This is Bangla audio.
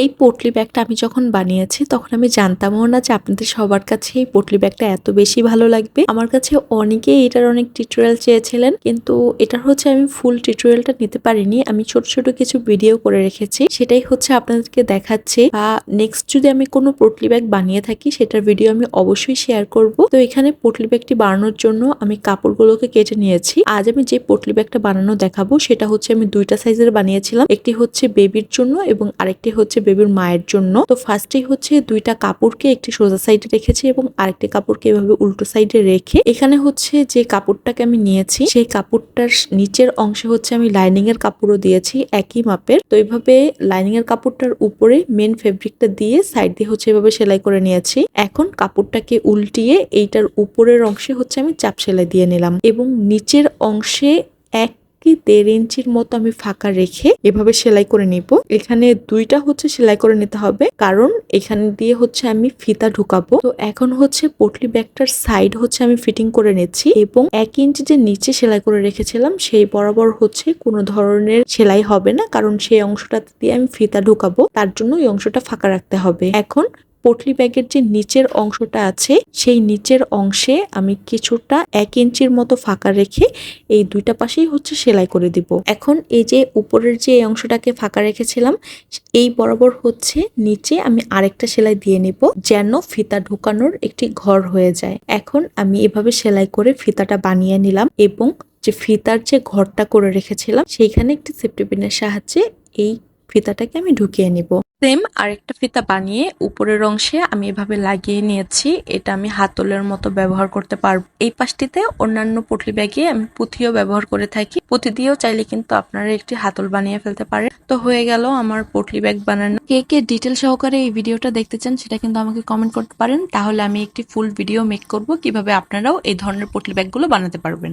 এই পটলি ব্যাগটা আমি যখন বানিয়েছি, তখন আমি জানতামও না যে আপনাদের সবার কাছে এই পটলি ব্যাগটা এত বেশি ভালো লাগবে। আমার কাছে অনেকেই এটার অনেক টিউটোরিয়াল চেয়েছিলেন, কিন্তু এটার হচ্ছে আমি ফুল টিউটোরিয়ালটা নিতে পারিনি। আমি ছোট ছোট কিছু ভিডিও করে রেখেছি। সেটাই হচ্ছে আপনাদেরকে দেখাচ্ছে। বা নেক্সট যদি আমি কোনো পটলি ব্যাগ বানিয়ে থাকি, সেটার ভিডিও আমি অবশ্যই শেয়ার করব। তো এখানে পটলি ব্যাগটি বানানোর জন্য আমি কাপড়গুলোকে কেটে নিয়েছি। আজ আমি যে পটলি ব্যাগটা বানানো দেখাবো, সেটা হচ্ছে আমি দুইটা সাইজের বানিয়েছিলাম। একটি হচ্ছে বেবির জন্য এবং আরেকটি হচ্ছে বেবির মায়ের জন্য। তো ফার্স্টেই হচ্ছে দুইটা কাপড়কে একটি সোজা সাইডে রেখেছি এবং আরেকটি কাপড়কে এভাবে উল্টো সাইডে রেখে এখানে হচ্ছে যে কাপড়টাকে আমি নিয়েছি, সেই কাপড়টার নিচের অংশে হচ্ছে আমি লাইনিং এর কাপড়ও দিয়েছি একই মাপের। তো এইভাবে লাইনিং এর কাপড়টার উপরে মেন ফেব্রিকটা দিয়ে সাইড দিয়ে হচ্ছে এভাবে সেলাই করে নিয়েছি। এখন কাপড়টাকে উল্টিয়ে এইটার উপরের অংশে হচ্ছে আমি চাপ সেলাই দিয়ে নিলাম এবং নিচের অংশে এক কি দেড় ইঞ্চির মতো আমি ফাঁকা রেখে এভাবে সেলাই করে নিব। এখানে দুইটা হচ্ছে সেলাই করে নিতে হবে, কারণ এখানে দিয়ে হচ্ছে আমি ফিতা ঢুকাবো। তো এখন হচ্ছে পটলি ব্যাগটার সাইড হচ্ছে আমি ফিটিং করে নিচ্ছি এবং এক ইঞ্চি যে নিচে সেলাই করে রেখেছিলাম, সেই বরাবর হচ্ছে কোনো ধরনের সেলাই হবে না, কারণ সেই অংশটা দিয়ে আমি ফিতা ঢুকাবো, তার জন্য এই অংশটা ফাঁকা রাখতে হবে। এখন পটলি ব্যাগের যে নিচের অংশটা আছে, সেই নিচের অংশে আমি কিছুটা এক ইঞ্চির মতো ফাঁকা রেখে এই দুইটা পাশেই হচ্ছে সেলাই করে দিব। এখন এই যে উপরের যে অংশটাকে ফাঁকা রেখেছিলাম, এই বরাবর হচ্ছে নিচে আমি আরেকটা সেলাই দিয়ে নিব যেন ফিতা ঢোকানোর একটি ঘর হয়ে যায়। এখন আমি এভাবে সেলাই করে ফিতাটা বানিয়ে নিলাম এবং যে ফিতার যে ঘরটা করে রেখেছিলাম, সেইখানে একটি সেফটি পিনের সাহায্যে এই ফিতাটাকে আমি ঢুকিয়ে নিব। সেম আরেকটা ফিতা বানিয়ে উপরের অংশে আমি এভাবে লাগিয়ে নিয়েছি। এটা আমি হাতলের মতো ব্যবহার করতে পারব। এই পাশটিতে অন্যান্য পটলি ব্যাগে আমি পুঁথিও ব্যবহার করে থাকি। পুঁথি দিয়েও চাইলে কিন্তু আপনারা একটি হাতল বানিয়ে ফেলতে পারেন। তো হয়ে গেল আমার পটলি ব্যাগ বানানো। কে কে ডিটেল সহকারে এই ভিডিওটা দেখতে চান সেটা কিন্তু আমাকে কমেন্ট করতে পারেন। তাহলে আমি একটি ফুল ভিডিও মেক করব। কীভাবে আপনারাও এই ধরনের পটলি ব্যাগগুলো বানাতে পারবেন।